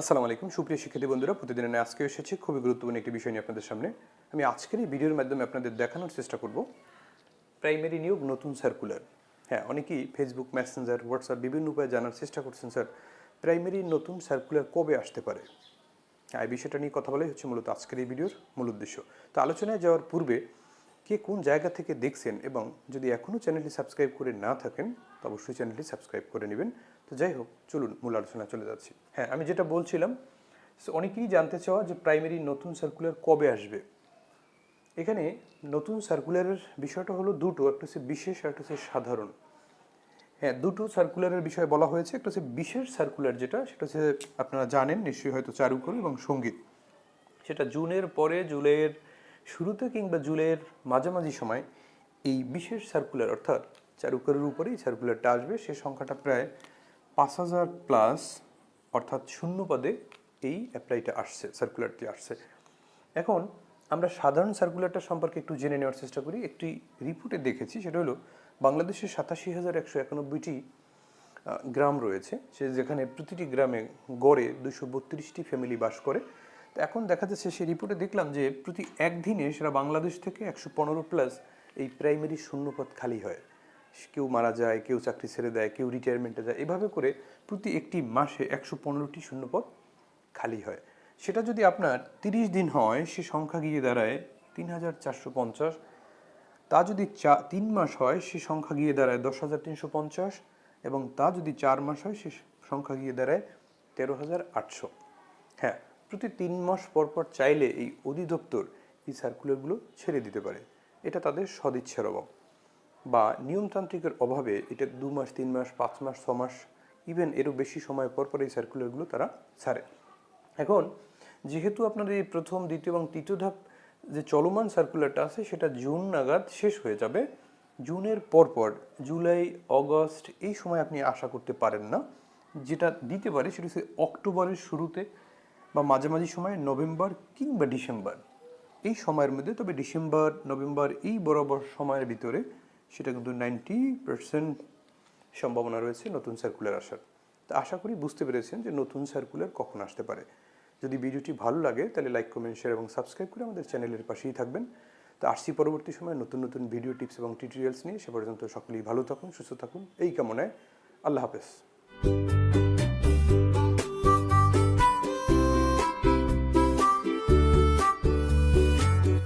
আসসালামু আলাইকুম। সুপ্রিয় শিক্ষার্থী বন্ধুরা, প্রতিদিনের আজকে এসেছি খুবই গুরুত্বপূর্ণ একটি বিষয় নিয়ে আপনাদের সামনে। আমি আজকের এই ভিডিওর মাধ্যমে আপনাদের দেখানোর চেষ্টা করব প্রাইমারি নিয়োগ নতুন সার্কুলার। হ্যাঁ অনেকেই ফেসবুক মেসেঞ্জার হোয়াটসঅ্যাপ বিভিন্ন উপায়ে জানার চেষ্টা করছেন, স্যার, প্রাইমারি নতুন সার্কুলার কবে আসতে পারে? হ্যাঁ এই বিষয়টা নিয়ে কথা বলাই হচ্ছে মূলত আজকের এই ভিডিওর মূল উদ্দেশ্য। তো আলোচনায় যাওয়ার পূর্বে কে কোন জায়গা থেকে দেখছেন এবং যদি এখনও চ্যানেলটি সাবস্ক্রাইব করে না থাকেন, তো অবশ্যই চ্যানেলটি সাবস্ক্রাইব করে নেবেন। তো যাই হোক, চলুন মূল আলোচনা চলে যাচ্ছি। হ্যাঁ আমি যেটা বলছিলাম অনেকেই জানতে চাওয়া যে প্রাইমারি নতুন সার্কুলার কবে আসবে। এখানে নতুন সার্কুলারের বিষয়টা হলো দুটো, একটা হচ্ছে বিশেষ আর একটা হচ্ছে সাধারণ। হ্যাঁ দুটো সার্কুলারের বিষয়ে বলা হয়েছে, একটা হচ্ছে বিশেষ সার্কুলার যেটা, সেটা হচ্ছে আপনারা জানেন, নিশ্চয়ই হয়তো চারুকলা এবং সংগীত। সেটা জুনের পরে, জুলাইয়ের শুরুতে কিংবা জুলাইয়ের মাঝামাঝি সময় এই বিশেষ সার্কুলার অর্থাৎ চারুকলের উপরেই সার্কুলারটা আসবে, সে সংখ্যাটা প্রায় পাঁচ হাজার প্লাস অর্থাৎ শূন্য পদে এই অ্যাপ্লাইটা আসছে সার্কুলারটি আসছে। এখন আমরা সাধারণ সার্কুলারটা সম্পর্কে একটু জেনে নেওয়ার চেষ্টা করি। একটি রিপোর্টে দেখেছি, সেটা হলো বাংলাদেশের সাতাশি হাজার একশো একানব্বইটি গ্রাম রয়েছে, সে যেখানে প্রতিটি গ্রামে গড়ে দুশো বত্রিশটি ফ্যামিলি বাস করে। তো এখন দেখা যাচ্ছে, সেই রিপোর্টে দেখলাম যে প্রতি একদিনে সেটা বাংলাদেশ থেকে একশো পনেরো প্লাস এই প্রাইমারি শূন্যপদ খালি হয়। কেউ মারা যায়, কেউ চাকরি ছেড়ে দেয়, কেউ রিটায়ারমেন্টে যায়, এভাবে করে প্রতি একটি মাসে একশো পনেরোটি শূন্যপদ খালি হয়। সেটা যদি আপনার তিরিশ দিন হয়, সে সংখ্যা গিয়ে দাঁড়ায় তিন হাজার চারশো পঞ্চাশ। তা যদি চা, তিন মাস হয়, সে সংখ্যা গিয়ে দাঁড়ায় দশ হাজার তিনশো পঞ্চাশ। এবং তা যদি চার মাস হয়, সে সংখ্যা গিয়ে দাঁড়ায় তেরো হাজার আটশো। হ্যাঁ প্রতি তিন মাস পর পর চাইলে এই অধিদপ্তর এই সার্কুলারগুলো ছেড়ে দিতে পারে। এটা তাদের সদিচ্ছার অভাব। বা নিয়মতান্ত্রিকের অভাবে এটা দু মাস, তিন মাস, পাঁচ মাস, ছ মাস ইভেন এরও বেশি সময় পর পর এই সার্কুলারগুলো তারা ছাড়ে। এখন, যেহেতু আপনার এই প্রথম, দ্বিতীয় এবং তৃতীয় ধাপ যে চলমান সার্কুলারটা আছে, সেটা জুন নাগাদ শেষ হয়ে যাবে। জুনের পরপর জুলাই, অগস্ট, এই সময় আপনি আশা করতে পারেন না। যেটা দিতে পারে সেটা হচ্ছে অক্টোবরের শুরুতে বা মাঝামাঝি সময় নভেম্বর কিংবা ডিসেম্বর। এই সময়ের মধ্যে, তবে ডিসেম্বর, নভেম্বর এই বরাবর সময়ের ভিতরে সেটা কিন্তু নাইনটি পার্সেন্ট সম্ভাবনা রয়েছে নতুন সার্কুলার আসার। তা আশা করি বুঝতে পেরেছেন যে নতুন সার্কুলার কখন আসতে পারে। যদি ভিডিওটি ভালো লাগে, তাহলে লাইক কমেন্ট শেয়ার এবং সাবস্ক্রাইব করে আমাদের চ্যানেলের পাশেই থাকবেন। তো আসছি পরবর্তী সময় নতুন নতুন ভিডিও টিপস এবং টিউটোরিয়ালস নিয়ে। সে পর্যন্ত সকলেই ভালো থাকুন, সুস্থ থাকুন। এই কামনায় আল্লাহ হাফেজ।